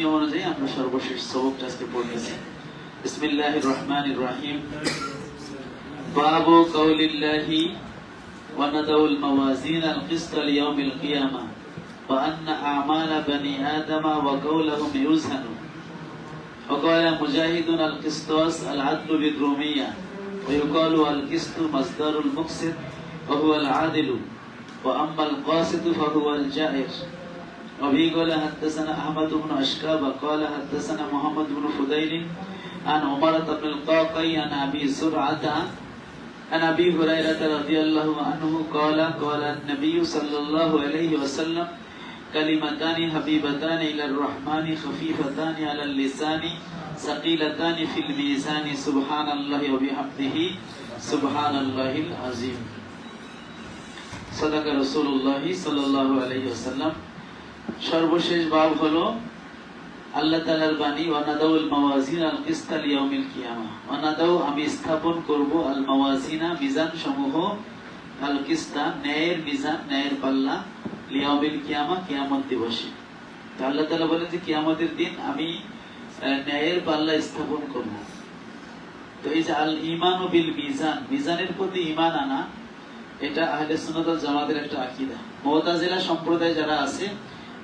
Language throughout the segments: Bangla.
নিয়ম অনুযায়ী আমরা সর্বশেষ সবকটা আজকে পড়তেছি বিসমিল্লাহির রহমানির রহিম বাবু কাউলিল্লাহি ونضع الموازين القسط ليوم القيامة وأن أعمال بني آدم وقولهم يوزن وقال مجاهد القسطاس العدل بالرومية ويقال القسط مصدر المقسط وهو العادل وأما القاسط فهو الجائر وبه قال حدثنا أحمد بن أشكاب قال حدثنا محمد بن فضيل عن عمرة بن القاقي عن أبي زرعة عن أبي هريرة رضي الله عنه قال قال النبي صلى الله عليه وسلم كلمتان حبيبتان إلى الرحمن خفيفتان على اللسان ثقيلتان في الميزان سبحان الله وبحمده سبحان الله العظيم. صدق رسول الله صلى الله عليه وسلم. সর্বশেষ বাব হলো আল্লাহ তালার বাণী ওয়ানাদাউল মাওয়াজিন আল কিস্তাল ইয়াউমিল কিয়ামা। ওয়ানাদাউ আমি স্থাপন করব আল মাওয়াজিনা মিজান সমূহ আল কিস্তা ন্যায়ের মিজান, ন্যায়ের পাল্লা লিয়াউমিল কিয়ামা, কিয়ামত দিবসে। তো আল্লাহ তাআলা বলেন যে কিয়ামতের দিন আমি ন্যায়ের পাল্লা স্থাপন করব। তো এই যে আল ইমান ও বিল মিজান মিজানের প্রতি ইমান আনা, এটা আহলে সুন্নাত জামাতের একটা আকীদা। মুতাজিলা সম্প্রদায় যারা আছে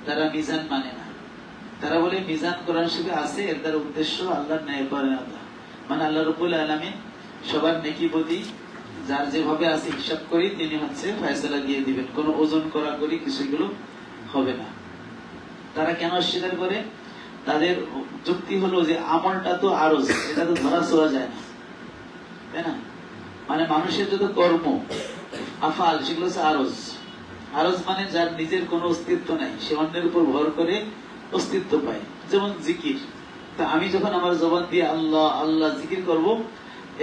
তারা মিজান মানে না। তারা বলে মিজান কোরআন শরীফে আছে, এর দ্বারা উদ্দেশ্য আল্লাহর ন্যায় পরায়ণতা। মানে আল্লাহ রব্বুল আলামিন সবার নেকি প্রতি যার যেভাবে আছে হিসাব করি তিনি হচ্ছে ফয়সালা দিয়ে দিবেন। কোনো ওজন করা করি কিছুগুলো হবে না। তারা কেন অস্বীকার করে? তাদের যুক্তি হলো যে আমলটা তো আরজ, এটা তো ধরা ছোঁয়া যায় না। তাই না? মানে মানুষের যত কর্ম, আফাল, সেগুলো হচ্ছে আরজ। আরজ মানে যার নিজের কোনো অস্তিত্ব নাই, সে অন্যের উপর ভর করে অস্তিত্ব পায়। যেমন জিকির। তা আমি যখন আমার জবান দিয়ে আল্লাহ আল্লাহ জিকির করব,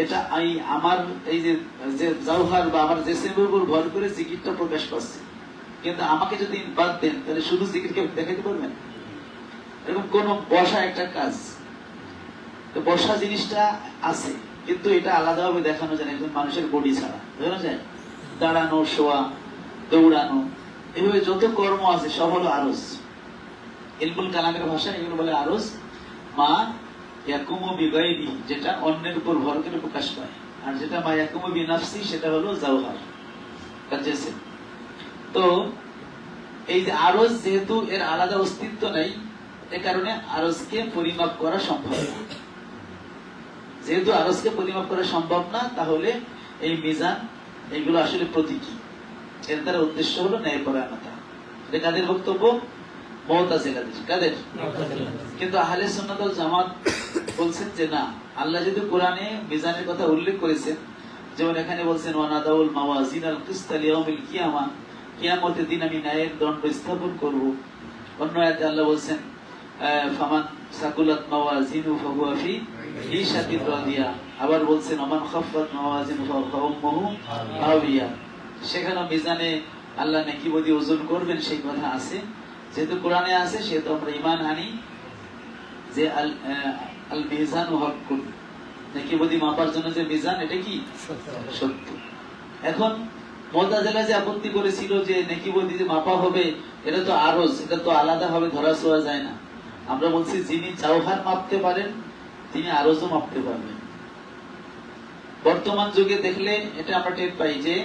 এটা আমি আমার এই যে যে জাওহার বা আমার জেসেমের উপর ভর করে জিকিরটা প্রকাশ পাচ্ছে কিন্তু আমাকে যদি বাদ দেন, তাহলে শুধু জিকিরকে দেখাতে পারবেন? এরকম কোন বসা একটা কাজ। বসা জিনিসটা আছে, কিন্তু এটা আলাদাভাবে দেখানো যায় একজন মানুষের বডি ছাড়া। বোঝানো যায় দাঁড়ানো, শোয়া। দৌড়ানো, এভাবে যত কর্ম আছে, সব হলো আরজ। ইলমুল কালামের ভাষা এগুলো বলে আরজ, মা ইয়াকুমু বিগাইবি যেটা অন্যের উপর ভর করে প্রকাশ পায়। আর যেটা মা ইয়াকুমু বিনাফসি, সেটা হলো জাওহার কাজেছে তো এই যে আরজ যেহেতু এর আলাদা অস্তিত্ব নাই, এ কারণে আরজকে পরিমাপ করা সম্ভব না। যেহেতু আরজকে পরিমাপ করা সম্ভব না, তাহলে এই মিজান, এগুলো আসলে প্রতীকী। এর দ্বারা উদ্দেশ্য হলো ন্যায় পরায়ণতা এটা কাদের বক্তব্য? মমতাজিলাদের কাদের? কিন্তু আহলে সুন্নাত জামাত বলছেন যে না আল্লাহ যদি কোরআনে মিজানের কথা উল্লেখ করেছেন যেমন এখানে বলছেন ওয়ানাদাউল মাওয়াজিন আল কিসতা লিয়াউমিল কিয়ামা কিয়ামতের দিন আমি ন্যায়ের দণ্ড স্থাপন করব। অন্য আয়াতে আল্লাহ বলছেন ফামান সাকুলাত মাওয়াজিনু ফাহুয়া ফি ঈশাতির রাদিয়া আবার বলছেন ওমান খাফফাত মাওয়াজিনু ফাউম্মুহু হাওিয়া সেখানে মিজানে আল্লাহ নাকি বদি ওজন করবেন সেই কথা আছে। যেহেতু কোরআনে আছে সেহেতু আমরা ইমান আনি যে আল মিজান হকুন নাকি বদি মাপার জন্য যে মিজান এটা কি? সত্য। এখন মোতাজেলা যে আপত্তি করেছিল যে নেকি বদি যে মাপা হবে এটা তো আরজ এটা তো আলাদা ভাবে ধরা ছোঁয়া যায় না। আমরা বলছি যিনি চাওহার মাপতে পারেন তিনি আরজও মাপতে পারবেন। বর্তমান যুগে দেখলে এটা আমরা টের পাই যে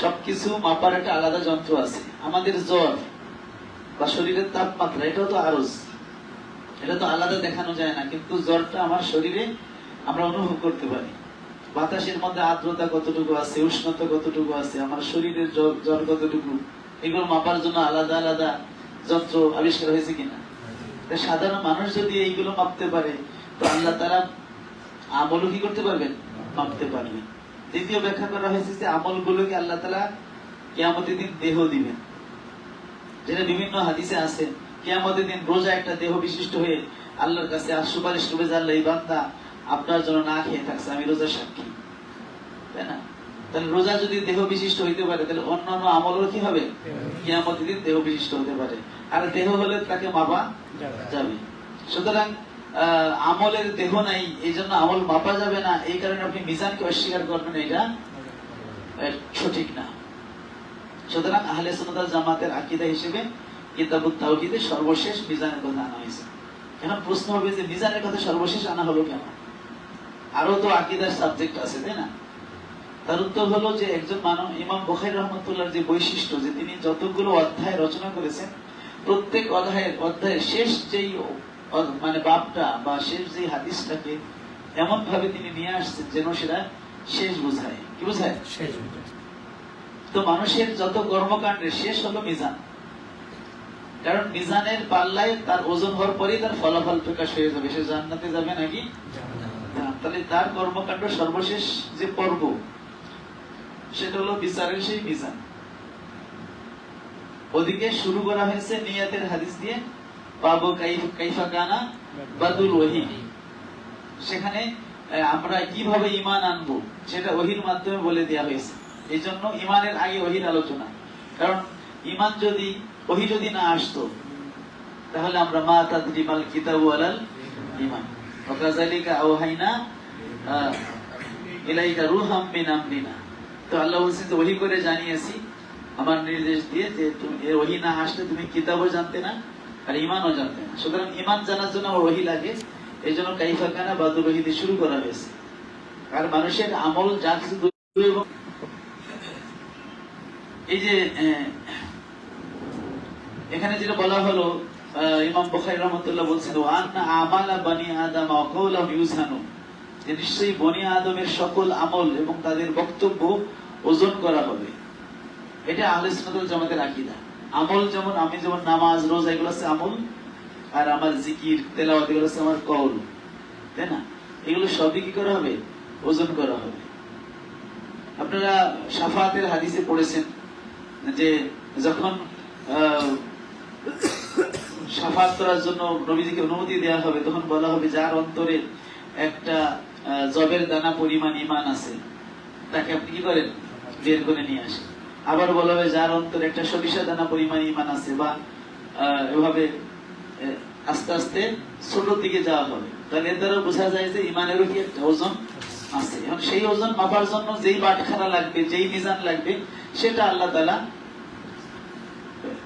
সবকিছু মাপার একটা আলাদা যন্ত্র আছে। আমাদের জ্বর বা শরীরের তাপমাত্রা, এটাও তো আরজ। এটা তো আলাদা দেখানো যায় না, কিন্তু জ্বরটা আমার শরীরে আমরা অনুভব করতে পারি। বাতাসের মধ্যে আর্দ্রতা কতটুকু আছে, উষ্ণতা কতটুকু আছে, আমার শরীরের জ্বর কতটুকু, এগুলো মাপার জন্য আলাদা আলাদা যন্ত্র আবিষ্কার হয়েছে কিনা? সাধারণ মানুষ যদি এইগুলো মাপতে পারে, তো আল্লাহ তারা আমলও কি করতে পারবেন? মাপতে পারবেন। দ্বিতীয় ব্যাখ্যা করা হয়েছে যে আমলগুলোকে আল্লাহ তালা কেয়ামতের দিন দেহ দিবেন। যেটা বিভিন্ন হাদিসে আছে, কেয়ামতের দিন রোজা একটা দেহ বিশিষ্ট হয়ে আল্লাহর কাছে আর সুপারিশ করবে যে এই বান্দা আপনার জন্য না খেয়ে থাকছে, আমি রোজা সাক্ষী। তাই না? তাহলে রোজা যদি দেহ বিশিষ্ট হইতে পারে, তাহলে অন্যান্য আমলও কি হবে? কেয়ামতের দিন দেহ বিশিষ্ট হতে পারে। আর দেহ হলে তাকে মাপা যাবে। সুতরাং আমলের দেহ নাই, এই জন্য আমল মাপা যাবে না। এই কারণে আপনি মিজানকে অস্বীকার করবেন, এটা সঠিক না। সুতরাং আহলে সুন্নাত জামাতের আকীদা হিসেবে কিতাবুত তাওহীদে সর্বশেষ মিজানের কথা আনা হয়েছে। এখন প্রশ্ন হবে যে মিজানের কথা সর্বশেষ আনা হলো কেন? আরও তো আকিদার সাবজেক্ট আছে, তাই না? তার উত্তর হলো যে একজন মানব ইমাম বখাই রহমতুল্লাহর যে বৈশিষ্ট্য, যে তিনি যতগুলো অধ্যায় রচনা করেছেন, প্রত্যেক অধ্যায়ের অধ্যায়ের শেষ যেই মানে বাপটা বা শেষ যে হাদিসটাকে এমন ভাবে তিনি নিয়ে আসছেন যেন সেটা শেষ বোঝায়। কি বোঝায়? শেষ তো মানুষের যত কর্মকাণ্ডের শেষ হলো মিজান। কারণ মিজানের পাল্লায় তার ওজন হওয়ার পরেই তার ফলাফল প্রকাশ হয়ে যাবে। সে জান্নাতে যাবে নাকি? তাহলে তার কর্মকাণ্ড সর্বশেষ যে পর্ব সেটা হলো বিচারের সেই মিজান। ওদিকে শুরু করা হয়েছে নিয়াতের হাদিস দিয়ে। পাবো কাইফ- কানা বাদুল ওহি। সেখানে আমরা কীভাবে ইমান আনব, সেটা ওহির মাধ্যমে বলে দেওয়া হয়েছে। এই জন্য ইমানের আগে ওহির আলোচনা। কারণ ইমান যদি, ওহি যদি না আসতো, তাহলে আমরা মা তাদরিমাল কিতাবু আলাল ইমান ওয়াকাযালিকা আওহাইনা ইলাইকা রুহাম মিন আমরিনা। তো আল্লাহ বলছেন ওহি করে জানিয়েছি। আমার নির্দেশ দিয়ে যে, তুমি ওহি না আসলে তুমি কিতাবও জানতে না আর ইমানও জানতে না। সুতরাং ইমান জানার জন্য ওহি লাগে। এই জন্য কাইফা কানা বাদুল ওহি দিয়ে শুরু করা হয়েছে। আর মানুষের আমল এই যে এখানে যেটা বলা হলো ইমাম বুখারী রহমতুল্লাহ বলছেন ওয়ান আমালা আদম অকৌলা ইউজানু যে নিশ্চয়ই বনি আদমের সকল আমল এবং তাদের বক্তব্য ওজন করা হবে। এটা আহলে সুন্নাতুল জামাতের আকীদা। আমল যেমন, আমি যেমন নামাজ, রোজা, এগুলো হচ্ছে আমল, আর আমার জিকির, তেলাওয়াত, এগুলো হচ্ছে আমার কওল। তাই না? এগুলো সবই কি করা হবে? ওজন করা হবে। আপনারা সাফাতের হাদিসে পড়েছেন যে যখন সাফাত করার জন্য নবীজিকে অনুমতি দেওয়া হবে, তখন বলা হবে যার অন্তরে একটা জবের দানা পরিমাণ ইমান আছে, তাকে আপনি কি করেন? বের করে নিয়ে আসেন। আবার বলা হবে যার অন্তরে একটা সরিষা দানা পরিমাণ ইমান আছে বা এভাবে আস্তে আস্তে ছোটর দিকে যাওয়া হবে। তাহলে এর দ্বারা বোঝা যায় যে ইমানেরও কি একটা ওজন আছে। এখন সেই ওজন মাপার জন্য যেই বাটখারা লাগবে, যেই মিজান লাগবে, সেটা আল্লাহ তালা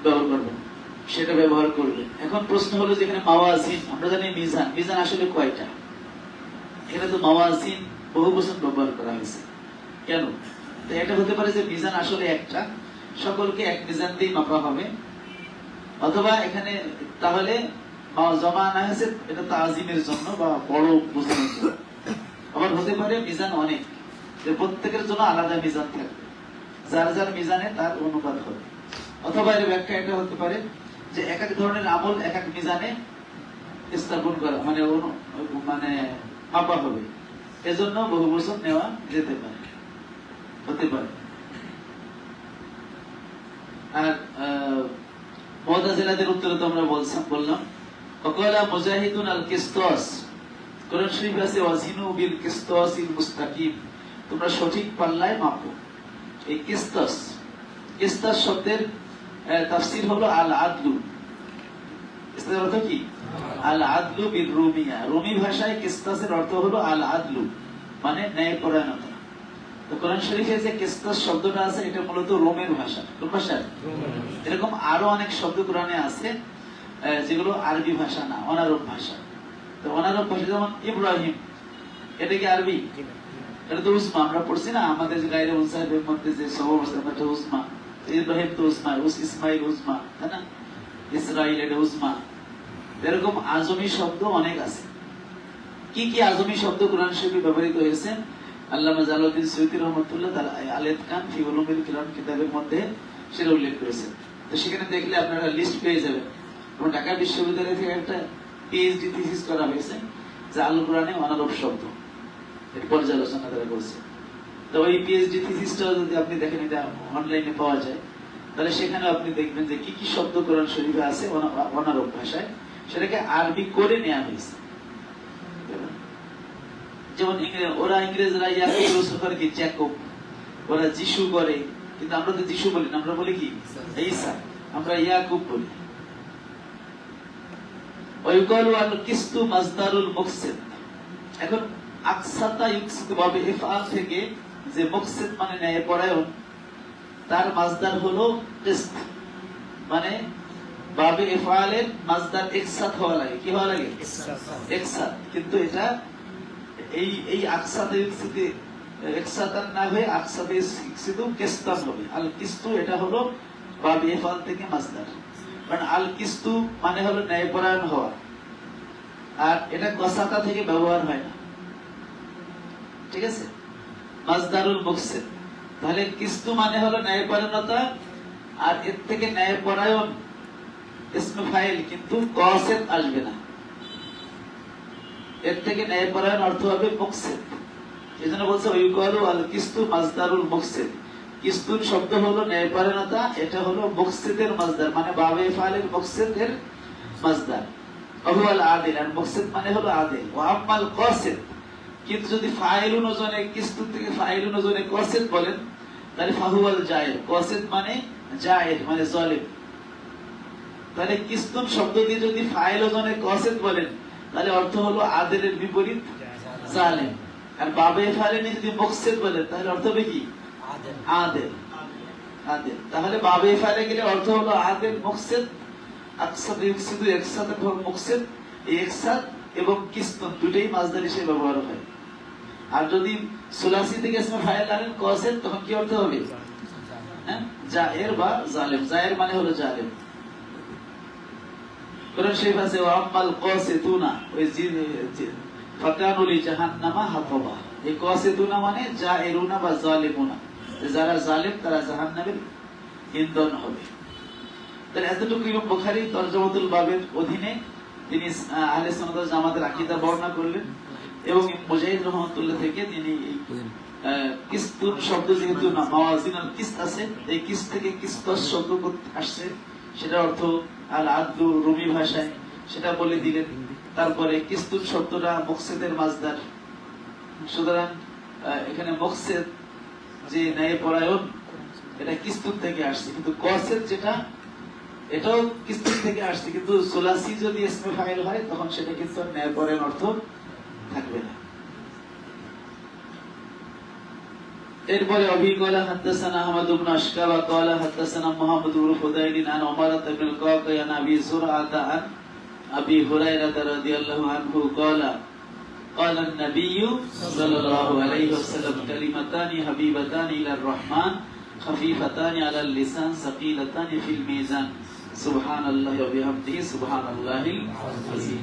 ব্যবহার করবেন সেটা ব্যবহার করবেন এখন প্রশ্ন হলো যেখানে মাওয়াজিন, আমরা জানি মিজান। মিজান আসলে কয়টা? এখানে তো মাওয়াজিন বহু বছর ব্যবহার করা হয়েছে। কেন? এটা হতে পারে যে মিজান আসলে একটা। সকলকে এক মিজান দিয়ে মাপা হবে। অথবা এখানে তাহলে জমা আনা হয়েছে, এটা তাজিমের জন্য বা বড় বোঝানোর জন্য। আবার হতে পারে মিজান অনেক। যে প্রত্যেকের জন্য আলাদা মিজান থাকবে। যার যার মিজানে তার অনুপাত হবে। অথবা এর ব্যাখ্যা এটা হতে পারে যে এক এক ধরনের আমল এক এক মিজানে স্থাপন করা মানে মানে মাপা হবে। এজন্য বহু বছর নেওয়া যেতে পারে। হতে পারে। আর মহাদাজিলাদের উত্তরে তো আমরা বলছিলাম বললাম, অকলা মুজাহিদুন আল কিস্তস। কোরআন শরীফ আছে, ওয়াজিনু বিল কিস্তসিল মুস্তাকিম। তোমরা সঠিক পাল্লায় মাপো। এই কিস্তস, কিস্তাস শব্দের তাফসীর হলো আল আদলু। কিস্তাসের অর্থ কি? আল আদলু বিল রুমিয়া। রুমি ভাষায় কিস্তাসের অর্থ হলো আল আদলু মানে ন্যায়পরায়ণতা। তো কোরআন শরীফে যে শব্দটা আছে, এটা মূলত রোমের ভাষা। ভাষা এরকম আরও অনেক শব্দ কোরআনে আছে যেগুলো আরবি ভাষা না, অনারব ভাষা। তো অনারব ভাষা যেমন ইব্রাহিম, এটা কি আরবি? এটা তো উসমা আমরা পড়ছি না, আমাদের যে উনসাহেবের মধ্যে যে সব অবস্থা এটা উসমা ইব্রাহিম তো উসমা উস ইসমাইল উসমা তাই না? ইসরাইল, এটা উসমা এরকম আজমি শব্দ অনেক আছে। কি কি আজমি শব্দ কোরআন শরীফে ব্যবহৃত হয়েছে? আল্লামা জালাউদ্দিন সৈয়দ রহমতুল্লাহ তার আলেদ খান কিতাবের মধ্যে সেটা উল্লেখ করেছেন। তো সেখানে দেখলে আপনারা লিস্ট পেয়ে যাবেন। এবং ঢাকা বিশ্ববিদ্যালয় থেকে একটা পিএইচডি থিসিস করা হয়েছে আল কোরআনে অনারব শব্দ। পর্যালোচনা তারা করছে। তো ওই পিএইচডি থিসিসটা যদি আপনি দেখেন, এটা অনলাইনে পাওয়া যায়, তাহলে সেখানে আপনি দেখবেন যে কি কি শব্দ কোরআন শরীফে আছে অনা- অনারব ভাষায়। সেটাকে আরবি করে নেওয়া হয়েছে। যেমন ওরা ইংরেজরা ইয়াকুব কি জ্যাকব ওরা যিশু করে কিন্তু আমরা তো যিশু বলি না আমরা বলি কি? ঈসা। আমরা ইয়াকুব বলি। আল কিস্তু মাজদারুল মুকসিদ এখন আকসাতা ইউকসিদ ইফআল থেকে যে মুকসিদ মানে ন্যায় পরায়ণ তার মাজদার হলো কিস্ত। মানে বাবে ইফআলের মাজদার একসাথ হওয়া লাগে। কি হওয়া লাগে? একসাথ। কিন্তু এটা এই এই একসাতান না হয়ে কেস্তান হবে। আল কিস্তু এটা হলো বাবে ইফআল থেকে মাজদার কারণ আল কিস্তু মানে হলো ন্যায়পরায়ণ হওয়া। আর এটা কসাতা থেকে ব্যবহার হয় না। ঠিক আছে? মাজদারুল মুকসিদ তাহলে কিস্তু মানে হলো ন্যায়পরায়ণতা, আর এর থেকে ন্যায়পরায়ণ ইসমে ফাইল কিন্তু কসেদ আসবে না। এর থেকে ন্যায়পরায়ণ অর্থ হবে মুকসিদ। এই জন্য বলছে ইউকালু আল কিস্তু মাজদারুল মুকসিদ। কিস্তুর শব্দ হলো ন্যায়পরায়ণতা এটা হলো মুকসিদের মাজদার মানে বাবে ফাইলের মুকসিদের মাজদার। অহুয়াল আদিল, আর মানে হলো আদিল। ও কসিদ কিন্তু যদি ফাইলুন ওজনে কিস্তু থেকে ওজনে কসিদ বলেন, তাহলে ফাহুয়াল জায়ের। কসিদ মানে জায়ের মানে জলিম। তাহলে শব্দ দিয়ে যদি ফাইল ওজনে কসেদ বলেন তাহলে অর্থ হলো আদেলের বিপরীত জালেম। আর বাবে ফাইলে যদি মকসেদ বলেন তাহলে অর্থ হবে কি? আদেল। আদেল। তাহলে বাবে ফাইলে গেলে অর্থ হলো আদেল মকসেদ। আকসাদ ইউকসিদু একসাথ এবং মকসেদ। এই একসাথ এবং কিস্তুন দুটোই মাজদার হিসেবে ব্যবহার হয়। আর যদি সুলাসি থেকে ইসমে ফাইল আনেন কসেদ তখন কি অর্থ হবে? হ্যাঁ? জায়ের বা জালেম। জায়ের মানে হলো জালেম। কোরআন শরীফ আছে ওই জিন ফাকানুলি জাহান্নামা এই মানে বা জালিমুনা যারা জালিম তারা জাহান্নামের ইন্ধন হবে। তাহলে এতটুকু ইমাম তরজমাতুল বাবের অধীনে তিনি আহলে জামাতের আকীদা বর্ণনা করলেন এবং মুজাহিদ রহমাতুল্লাহ থেকে তিনি কিস্তুর শব্দ যেহেতু কিস্ত আছে, এই কিস্ত থেকে কিস্তস শব্দ আসছে। সেটা অর্থ আল আদলু রুমি ভাষায় সেটা বলে দিলেন। তারপরে কিস্তুর শব্দটা মকসেদের মাজদার। সুতরাং এখানে মকসেদ যে ন্যায় পরায়ণ, এটা কিস্তুর থেকে আসছে। কিন্তু কসেদ যেটা, এটাও কিস্তুর থেকে আসছে। কিন্তু সোলাসি যদি ইসমে ফাইল হয়, তখন সেটা কিন্তু ন্যায় পরায়ণ অর্থ থাকবে না। এরপরে অভিজ্ঞলা হাদ্দাসানা আহমদ ইবনে আশকাবা قال حدثنا محمد بن فضيل عن عمرة بن القعقاع عن ابي زرعة عن ابي هريرة رضي الله عنه قال قال النبي صلى الله عليه وسلم كلمتان حبيبتان الى الرحمن خفيفتان على اللسان ثقيلتان في الميزان سبحان الله وبحمده سبحان الله العظيم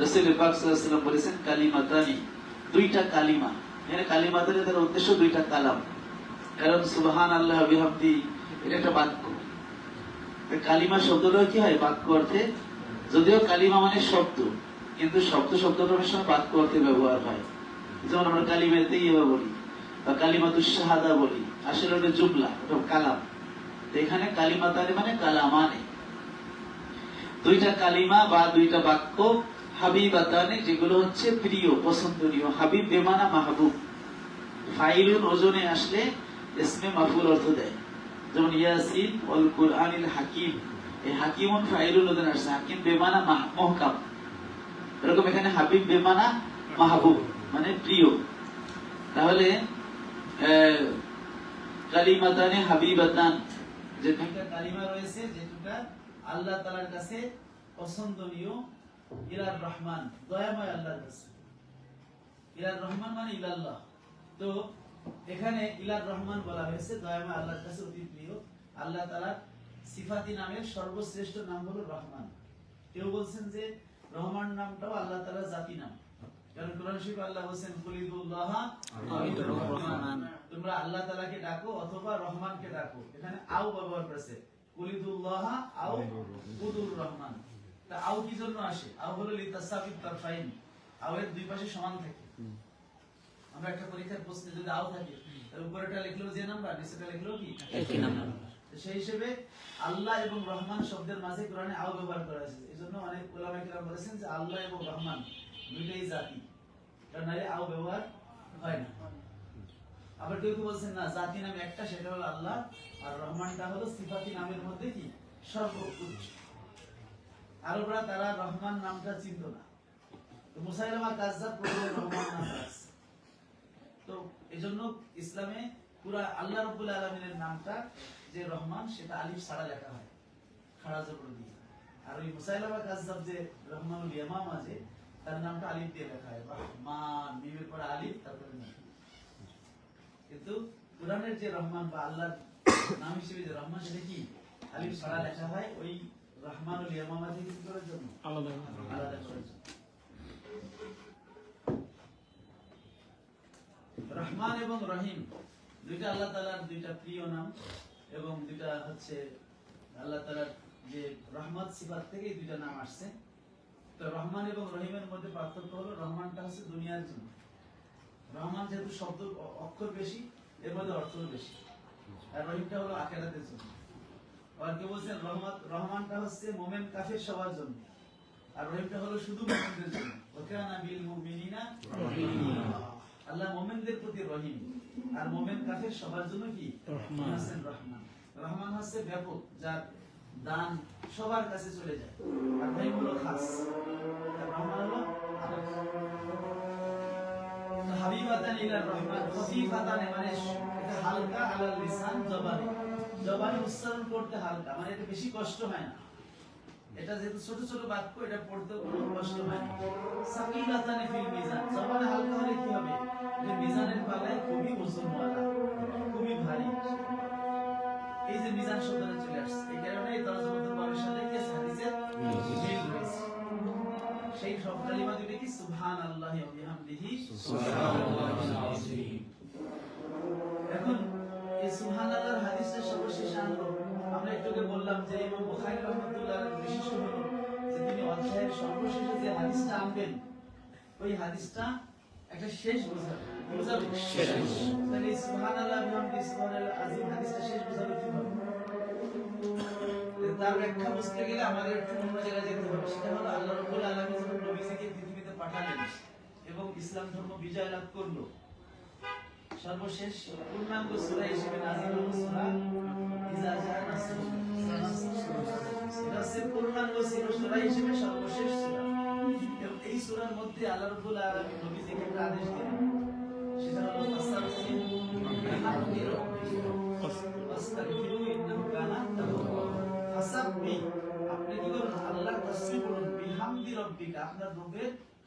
রাসূল পাক সাল্লাল্লাহু আলাইহি ওয়াসাল্লাম বলেছেন কালিমাতানি দুইটা কালিমা এখানে কালিমাতানি তার উদ্দেশ্য দুইটা কালাম। কারণ সুবহান আল্লাহ বিহামদি, এটা একটা বাক্য। কালিমা শব্দটা কি হয়? বাক্য অর্থে, যদিও কালিমা মানে শব্দ, কিন্তু শব্দ শব্দটার সময় বাক্য অর্থে ব্যবহার হয়। যেমন আমরা কালিমাতে ইয়ে বলি, বা কালিমা দুঃসাহাদা বলি, আসলে ওটা জুমলা, ওটা কালাম। এখানে কালিমাতানি মানে কালামানে। দুইটা কালিমা বা দুইটা বাক্য হাবিবাতানে যেগুলো হচ্ছে প্রিয়, পছন্দনীয়। হাবিব বেমানা মাহবুব। ফাইলুন ওজনে আসলে ইসমে মাফুল অর্থ দেয়। যেমন ইয়াসিন ওয়াল কুরআনিল হাকিম। এই হাকিমুন ফাইলুন ওজনে আসছে। হাকিম বেমানা মহকাম। এরকম এখানে হাবিব বেমানা মাহবুব মানে প্রিয়। তাহলে কালিমাতানে হাবিবাতান। যে দুইটা কালিমা রয়েছে, যে দুটা আল্লাহ তাআলার কাছে পছন্দনীয় ইলার রহমান দয়াময় আল্লাহর কাছে। ইলার রহমান মানে ইলাল্লাহ। তো এখানে ইলার রহমান বলা হয়েছে দয়াময় আল্লাহর কাছে অতি প্রিয়। আল্লাহ তাআলার সিফাতি নামের সর্বশ্রেষ্ঠ নাম হলো রহমান। কেউ বলছেন যে রহমান নামটাও আল্লাহ তাআলার জাতি নাম। কারণ কোরআন শরীফে আল্লাহ বলেন কুলিদুল্লাহ রহমান। তোমরা আল্লাহ তাআলাকে ডাকো অথবা রহমানকে ডাকো। এখানে আও ব্যবহার করেছে কুলিদুল্লাহ আও রহমান। তা আও কি জন্য আসে? আও হলো লিতাসাবিত তারফাইন। আও এর দুই পাশে সমান থাকে। আমরা একটা পরীক্ষার প্রশ্নে যদি আও থাকে উপরেটা লিখলেও যে নাম্বার নিচেটা লিখলেও কি? একই নাম্বার। সেই হিসেবে আল্লাহ এবং রহমান শব্দের মাঝে কোরআনে আও ব্যবহার করা হয়েছে। এই জন্য অনেক ওলামা কিরাম বলেছেন যে আল্লাহ এবং রহমান দুইটাই জাতি। কারণ নাহলে আও ব্যবহার হয় না। আবার কেউ কেউ বলছেন না জাতি নামে একটা সেটা হলো আল্লাহ আর রহমানটা হলো সিফাতি নামের মধ্যে কি? সর্বোচ্চ। আরবরা তারা রহমান নামটা চিনত না। তো মুসাইলামা রহমান নাম তো এজন্য ইসলামে পুরা আল্লাহ রব্বুল আলমিনের নামটা যে রহমান, সেটা আলিফ লেখা হয়। আর ওই মুসাইলামা যে তার নামটা আলিফ দিয়ে লেখা হয়। রহমান, মিমের আলিফ, তারপরে কিন্তু কোরআনের যে রহমান বা আল্লাহর নাম হিসেবে যে রহমান, সেটা কি? আলিফ ছাড়া লেখা হয়। ওই রহমানুল ইয়ামামা থেকে কি করার জন্য? আলাদা। আলাদা করার জন্য। রহমান এবং রহিম দুইটা আল্লাহ তালার দুইটা প্রিয় নাম এবং দুইটা হচ্ছে আল্লাহ তালার যে রহমত সিফাত থেকে দুইটা নাম আসছে। তো রহমান এবং রহিমের মধ্যে পার্থক্য হলো রহমানটা হচ্ছে দুনিয়ার জন্য। রহমান যেহেতু শব্দ অক্ষর বেশি এর মধ্যে অর্থও বেশি। আর রহিমটা হলো আখেরাতের জন্য। আর কেউ বলছেন রহমত রহমানটা হচ্ছে মোমেন কাফের সবার জন্য। আর রহিমটা হলো শুধু মোমেনদের জন্য। ওকানা বিল মুমিনিনা আল্লাহ মোমেনদের প্রতি রহিম। আর মোমেন কাফের সবার জন্য কি? রহমান। রহমান। রহমান। হচ্ছে ব্যাপক যার দান সবার কাছে চলে যায়। আর রহিম হলো খাস। রহমান হলো হাবিবাতান ইলার রহমান। খফিফাতান মানে হালকা আলাল লিসান জবানে। জবানে উচ্চারণ করতে হালকা মানে এটা বেশি কষ্ট হয় না। এটা যেহেতু ছোট ছোট বাক্য এটা পড়তে কোনো কষ্ট হয় না। সাকিলাতান ফিল মিজান জবানে হালকা হলে কি হবে? এটা মিজানের পাল্লায় খুবই ওজনওয়ালা খুবই ভারী। এই যে মিজান শব্দটা চলে আসছে এই কারণে এই তরজমাতুল বাবের সাথে কি আছে? হাদিসের মিল রয়েছে। সেই সব কালিমা দুটি কি? সুবহানাল্লাহি ওয়া বিহামদিহি। এখন এই হাদিসটা সর্বশেষ আনলো আমরা একটু বললাম যে ইমাম বুখারী রাহমাতুল্লাহ আলাইহির বিশিষ্ট হলো যে তিনি অধ্যায়ের সর্বশেষে যে হাদিসটা আনবেন ওই হাদিসটা একটা শেষ বোঝাবে বোঝাবে শেষ। তাহলে এই সুবহানাল্লাহ বিহামদিহি সুবহানাল্লাহ আযীম হাদিসটা শেষ বোঝাবে কীভাবে তার ব্যাখ্যা বুঝতে গেলে আমাদের একটু অন্য জায়গায় যেতে হবে। সেটা হলো আল্লাহ রাব্বুল আলামিন যখন নবীজিকে পৃথিবীতে পাঠালেন এবং ইসলাম ধর্ম বিজয় লাভ করল সর্বশেষ পূর্ণাঙ্গ সূরা হিসেবে নাযিল হলো সূরা ইজা হিসেবে সর্বশেষ সূরা। এই সূরার মধ্যে আল্লাহ রাব্বুল আলামিন নবীজিকে একটা আদেশ দিলেন। সেটা হলো আপনি কি করুন? আল্লাহর তাসবিহ করুন বিহামদি রাব্বিকা আপনার রবের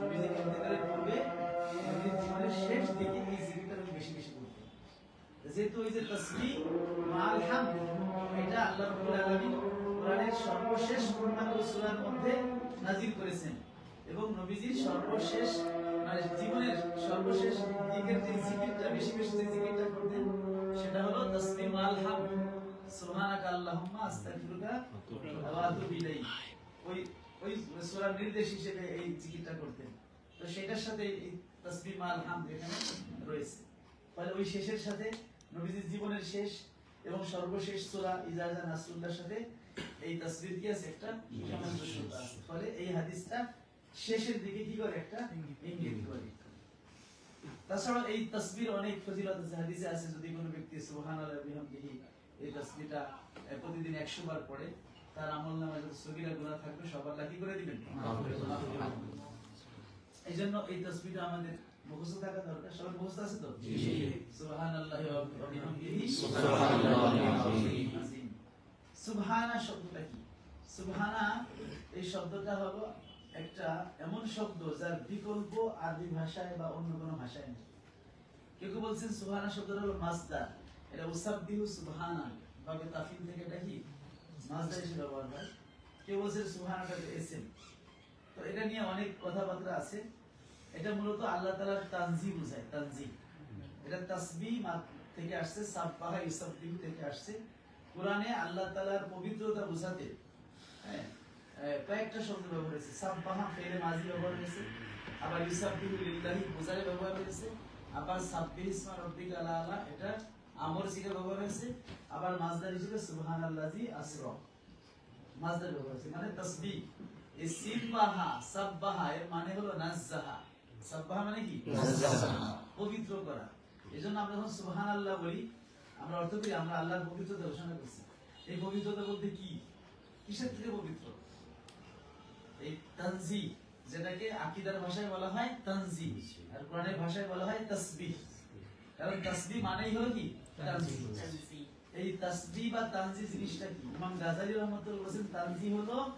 নবীজি ইন্তেকালের পূর্বে নবীজির জীবনের শেষ দিকে এই জিকিরটা উনি বেশি বেশি করতেন যেহেতু ওই যে তসবিহ মাল হামদ এটা আল্লাহ রাব্বুল আলামিন কোরআনের সর্বশেষ পূর্ণাঙ্গ সূরার মধ্যে নাযিল করেছেন। এবং নবীজির সর্বশেষ মানে জীবনের সর্বশেষ দিকের যে জিকিরটা, বেশি বেশি যে জিকিরটা করতেন, সেটা হলো তসবিহ মাল হামদ সুবহানাকা আল্লাহুম্মা আস্তাগফিরুকা ওয়া আতুবু ইলাইক। ওই ওই সূরার নির্দেশ হিসেবে এই জিকিরটা করতেন। তো সেটার সাথে এই হামদ এখানে রয়েছে। ফলে ওই শেষের সাথে নবীজির জীবনের শেষ এবং সর্বশেষ সূরা ইজাজা নাসরুল্লাহর সাথে এই তাসবির কি আছে একটা সামঞ্জস্যতা আছে। ফলে এই হাদিসটা শেষের দিকে কি করে একটা ইঙ্গিত করে। তাছাড়া এই তাসবির অনেক ফজিলত আছে হাদিসে আছে যদি কোনো ব্যক্তি সুবহানাল্লাহ বিহামদিহি এই তাসবিহটা আহ, প্রতিদিন 100 বার পড়ে তার আমলনামায় যত সগীরা গুনাহ থাকবে সব আল্লাহ কি করে দিবেন। এই জন্য এই তসবিহটা আমাদের মুখস্থ থাকা দরকার। সবার মুখস্থ আছে তো। ওয়া বিহামদিহি। সুবহানাল্লাহি। সুবহানা শব্দটা কি? সুবহানা এই শব্দটা হলো একটা এমন শব্দ যার বিকল্প আরবি ভাষায় বা অন্য কোনো ভাষায় নেই। কেউ কেউ বলছেন সুবহানা শব্দটা হলো মাসদার। এটা উসাব্বিহু সুবহানা বাবে তাফিল থেকে এটা কি? কথাবার্তা আছে। এটা মূলত আল্লাহ থেকে আসছে কোরআনে আল্লাহ তাআলার পবিত্রতা বোঝাতে হ্যাঁ কয়েকটা শব্দ ব্যবহার হয়েছে। সাব্বাহা ফেলে মাজি ব্যবহার হয়েছে। আবার বোঝারে ব্যবহার হয়েছে। আবার সাব্বিহ ইসমা এটা আমর সিগা ব্যবহার হয়েছে আবার মাজদার হিসেবে সুবহানাল্লাজি আসরা। মাজদার ব্যবহার হয়েছে মানে তাসবিহ। এই সিব্বাহা সাব্বাহা এর মানে হলো নাজ্জাহা। সাব্বাহা মানে কি? পবিত্র করা। এজন্য আমরা যখন সুবহানাল্লাহ বলি আমরা অর্থ করি আমরা আল্লাহর পবিত্রতা ঘোষণা করছি। এই পবিত্রতা বলতে কি? কিসের থেকে পবিত্র? এই তানজি যেটাকে আকিদার ভাষায় বলা হয় তানজি আর কোরআনের ভাষায় বলা হয় তাসবিহ। কারণ তাসবিহ মানেই হলো কি? এই বা তানজি জিনিসটা কি? ইমাম গাজালি তানজি হলো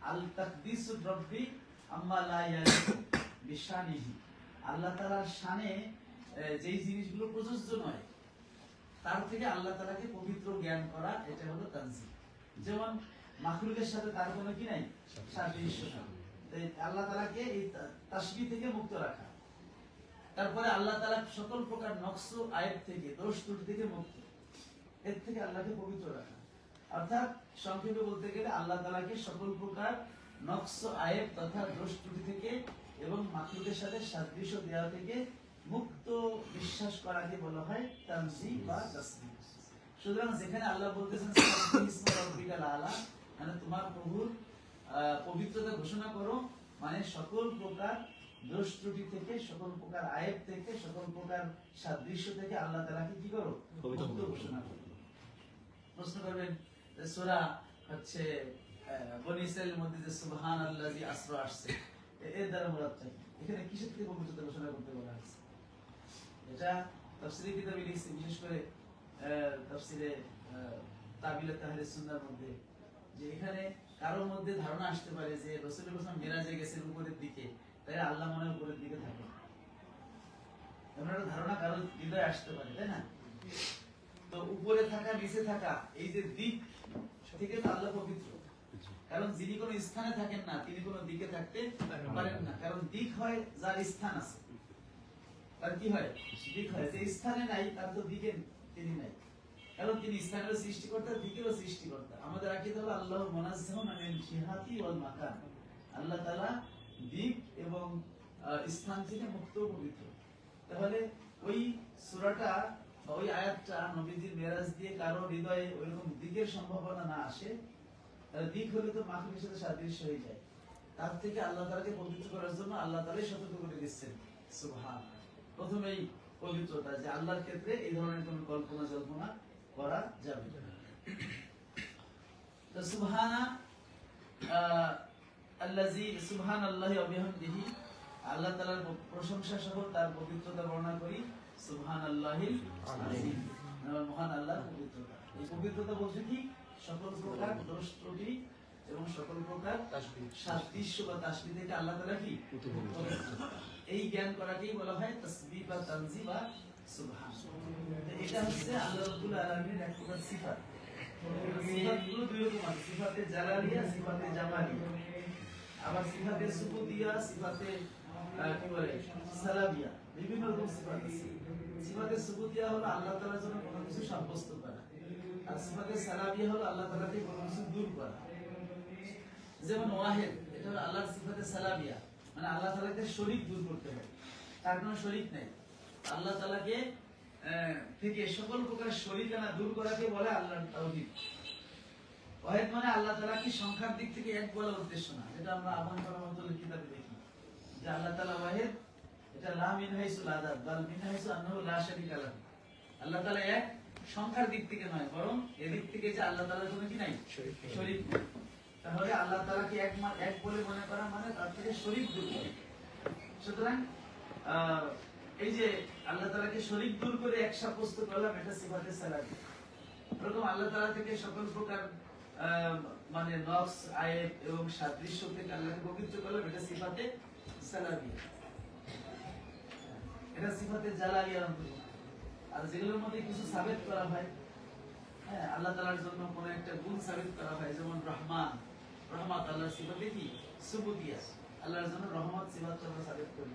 আল তাকদিসুর রব্বি আম্মা লা বিশানিহি। আল্লাহ তাআলার শানে যেই জিনিসগুলো প্রযোজ্য নয়, তার থেকে আল্লাহ তাআলাকে পবিত্র জ্ঞান করা, এটা হলো তানজি যেমন মাখলুকের সাথে তার কোনো কি নাই? সাদৃশ্য আল্লাহ তাআলাকে এই তা- তাসবিহ থেকে মুক্ত রাখা। তারপরে আল্লাহ তাআলা সকল প্রকার নকশ আয়েব থেকে, দোষ ত্রুটি থেকে মুক্ত। এর থেকে আল্লাহকে পবিত্র রাখা। অর্থাৎ সংক্ষেপে বলতে গেলে আল্লাহ তাআলাকে সকল প্রকার নকশ আয়েব তথা দোষ ত্রুটি থেকে এবং মাখলুকের সাথে সাদৃশ্য দেওয়া থেকে মুক্ত বিশ্বাস করাকে বলা হয় তানজি বা তাসবিহ সুতরাং যেখানে আল্লাহ বলতেছেন আলা মানে তোমার প্রভুর পবিত্রতা ঘোষণা করো মানে সকল প্রকার দোষ ত্রুটি থেকে সকল প্রকার আয়েব থেকে সকল প্রকার সাদৃশ্য থেকে আল্লাহ তাআলাকে কি করো? পবিত্র ঘোষণা করো। প্রশ্ন করবেন সূরা হচ্ছে মধ্যে যে সুবহান আল্লাহি আসরা আসছে এর দ্বারা মুরাদটা কি? এখানে কিসের থেকে পবিত্রতা ঘোষণা করতে বলা হয়েছে? এটা তাফসীরে কিতাবে লিখছে বিশেষ করে আহ, তাবিলে তাহলে সুন্নাহর মধ্যে যে এখানে কারোর মধ্যে ধারণা আসতে পারে যে সাল্লাল্লাহু আলাইহি মেরাজে গেছেন উপরের দিকে। তাই আল্লাহ মনে উপরের দিকে থাকে। ধারণা কারোর হৃদয়ে আসতে পারে, তাই না? তো উপরে থাকা, নিচে থাকা, এই যে দিক থেকে তো আল্লাহ পবিত্র। কারণ যিনি কোনো স্থানে থাকেন না, তিনি কোনো দিকে থাকতে পারেন না। কারণ দিক হয় যার স্থান আছে। তার কি হয়? দিক হয়। যে স্থানে নাই, তার তো দিকে তিনি নাই। কারণ তিনি স্থানের সৃষ্টিকর্তা, দিকেরও সৃষ্টিকর্তা। আমাদের আকিদ হলো আল্লাহ মুনাজ্জাহুন আনিল জিহাতি ওয়াল মাকান। আল্লাহ তাআলা দিক এবং স্থান থেকে মুক্ত পবিত্র। তাহলে ওই সূরাটা ওই আয়াতটা নবীজির মেরাজ দিয়ে কারও হৃদয়ে ওইরকম দিকের সম্ভাবনা না আসে দিক হলে তো মাখলুকের সাথে সাদৃশ্য হয়ে যায়। তার থেকে আল্লাহ তাআলাকে পবিত্র করার জন্য আল্লাহ তাআলাই সতর্ক করে দিচ্ছেন। সুবহান প্রথমেই পবিত্রতা, যে আল্লাহর ক্ষেত্রে এই ধরনের কোনো কল্পনা, জল্পনা করা যাবে না। সুবহানা আল্লাজি সুবহান আল্লাহি অবিহামদিহি আল্লাহ তাআলার প্রশংসা সহ তার পবিত্রতা বর্ণনা করি সুবহান আল্লাহিল আযীম মহান আল্লাহর পবিত্রতা। এই পবিত্রতা বলছে কি? সকল প্রকার দোষ ত্রুটি এবং সকল প্রকার সাদৃশ্য বা তাসবিহ থেকে আল্লাহ তাআলা কি? এই জ্ঞান করাকেই বলা হয় তাসবিহ বা তানজি বা সুবহান এটা হচ্ছে আল্লাহ রাব্বুল আলামিনের এক প্রকার সিফাত। সিফাতগুলো দুই রকম আছে সিফাতে জালালিয়া সিফাতে জামালিয়া আবার সিফাতে সিফাতে কি বলে বিভিন্ন রকম সিফাত আছে। সিফাতে হলো আল্লাহ তাআলার জন্য কোনো কিছু সাব্যস্ত করা। আর সিফাতে হলো আল্লাহ কোনো কিছু দূর করা। যেমন ওয়াহেদ এটা হলো আল্লাহর সিফাতে মানে আল্লাহ তাআলাকে শরীক দূর করতে হবে। তার কোনো শরীক নেই। আল্লাহ তাআলাকে আহ, থেকে সকল প্রকার শরীকানা দূর করাকে বলে আল্লাহর তাওহীদ। ওয়াহেদ মানে আল্লাহ তাআলা কি সংখ্যার দিক থেকে এক বলার উদ্দেশ্য না? যেটা আমরা আবহান রহমতুল্লাহ কিতাবে দেখি? যে আল্লাহ তাআলা ওয়াহেদ এটা লা মিন হাইসুল আদাদ বাল মিন হাইসু আন্নাহু লা শারীকা লাহু। আল্লাহ তাআলা এক সংখ্যার দিক থেকে নয় বরং এদিক থেকে যে আল্লাহ তাআলার কোনো কি নাই? শরীক তাহলে আল্লাহ তাআলাকে এক এক বলে মনে করা মানে তার থেকে শরীক দূর করা? সুতরাং আহ, এই যে আল্লাহ তাআলাকে শরীক দূর করে এক সাব্যস্ত করলাম এটা সিফাতে সালাত। এরকম আল্লাহ তাআলা থেকে সকল প্রকার মানে নকশ আয়েব এবং সাদৃশ্য থেকে আল্লাহকে পবিত্র করলাম, এটা সিফাতে সালাবিয়া এটা সিফাতে জালালিয়ার আর যেগুলোর মধ্যে কিছু সাবেত করা হয় হ্যাঁ আল্লাহ তাআলার জন্য কোন একটা গুণ সাবিত করা হয়, যেমন রহমান। রহমত আল্লাহর সিফাতে কি? সুবুদিয়া আল্লাহর জন্য রহমত সিফাত আমরা সাবিত করি।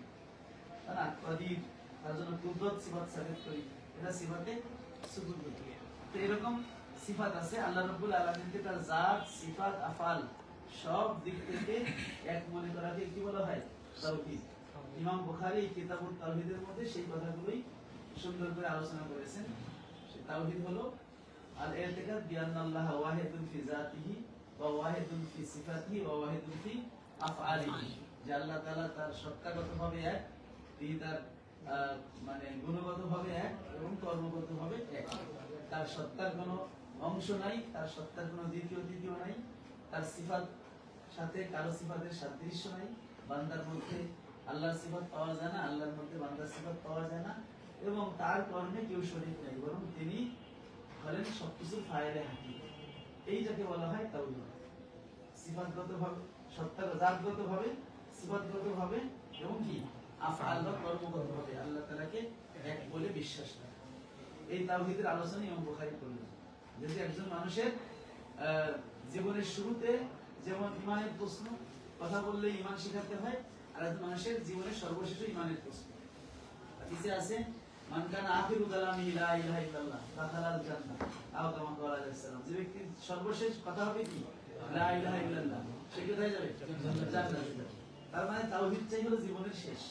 তাই না? কদির, তার জন্য কুদরত সিফাত সাবিত করি। এটা সিফাতে সুবুদিয়া তো এরকম সিফাত আছে, আল্লাহ রাব্বুল আলামিনকে তার জাত, সিফাত, আফাল সব দিক থেকে এক মনে করাকে কি বলা হয়? তাওহীদ। ইমাম বুখারী কিতাবুত তাওহীদের মধ্যে সেই কথাগুলোই সুন্দর করে আলোচনা করেছেন। তাওহীদ হলো আল্লাহ ফি জাতিহি ফি সিফাতিহি ফি আফআলিহি। যে আল্লাহ তাআলা তার সত্তাগতভাবে এক, তিনি তার মানে গুণগতভাবে এক এবং কর্মগতভাবে এক। তার সত্তার কোনো অংশ নাই, তার সত্তার কোনো দ্বিতীয়, তৃতীয় নাই, তার সিফাত সাথে কারও সিফাতের সাদৃশ্য নাই, বান্দার মধ্যে আল্লাহর সিফাত পাওয়া যায় না, আল্লাহর মধ্যে বান্দার সিফাত পাওয়া যায় না, এবং তার কর্মে কেউ শরীক নেই, বরং তিনি হলেন সবকিছুর ফায়ারে হাকি এই যাকে বলা হয় তাওহীদ। সিফাতগত ভাবে সত্তার জাতগত ভাবে সিফাতগত ভাবে এবং কি? বা কর্মগত ভাবে আল্লাহ তালাকে এক বলে বিশ্বাস করা এই তাওহীদের আলোচনা ইমাম বুখারী করলেন। যদি একজন মানুষের জীবনের শুরুতে যেমন ইমানের প্রশ্ন কথা বললে ইমান শিখাতে হয় আর একজন মানুষের জীবনের সর্বশেষে ইমানের প্রশ্ন। আছে কানা আখিরু কালামি ইলাহা ইল্লাল্লাহ দাখালাল জান্নাহ। আও কামা ক্বালা আলাইহিস যে ব্যক্তির সর্বশেষ কথা হবে কি? লা ইলাহা ইল্লাল্লাহ। সে কোথায় যাবে? জান্নাতে তার মানে তাওহীদটাই হলো জীবনের শেষ।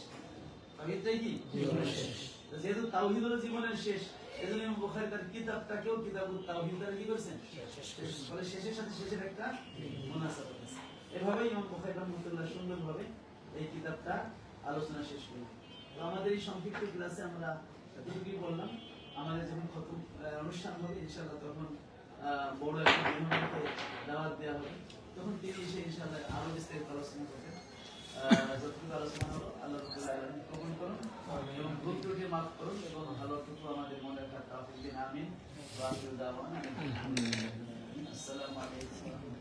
তাওহীদটাই কি? জীবনের শেষ। তো যেহেতু তাওহীদ হলো জীবনের শেষ এজন্য ইমাম বুখারী তার কিতাবটাকেও কিতাবুত তাওহীদ দ্বারা কি করেছেন? ফলে শেষের সাথে শেষের একটা মুনাসাবাত আছে। এভাবে ইমাম বুখারী রাহমাতুল্লাহ সুন্দরভাবে এই কিতাবটা আলোচনা শেষ তো আমাদের এই সংক্ষিপ্ত ক্লাসে আমরা এতটুকুই বললাম। আমাদের যখন আহ, অনুষ্ঠান হবে ইনশাআল্লাহ তখন বড় একটা মেহমানকে দাওয়াত দেওয়া হবে। তখন তিনি এসে ইনশাআল্লাহ আরও বিস্তারিত আলোচনা করবেন। আলোচনা হলো আল্লাহ কবুল করুন এবং ভুল ত্রুটি মাফ করুন। এবং ভালোটুকু আমাদের মনে রাখার তাওফিক দিন আমিন আসসালামু আলাইকুম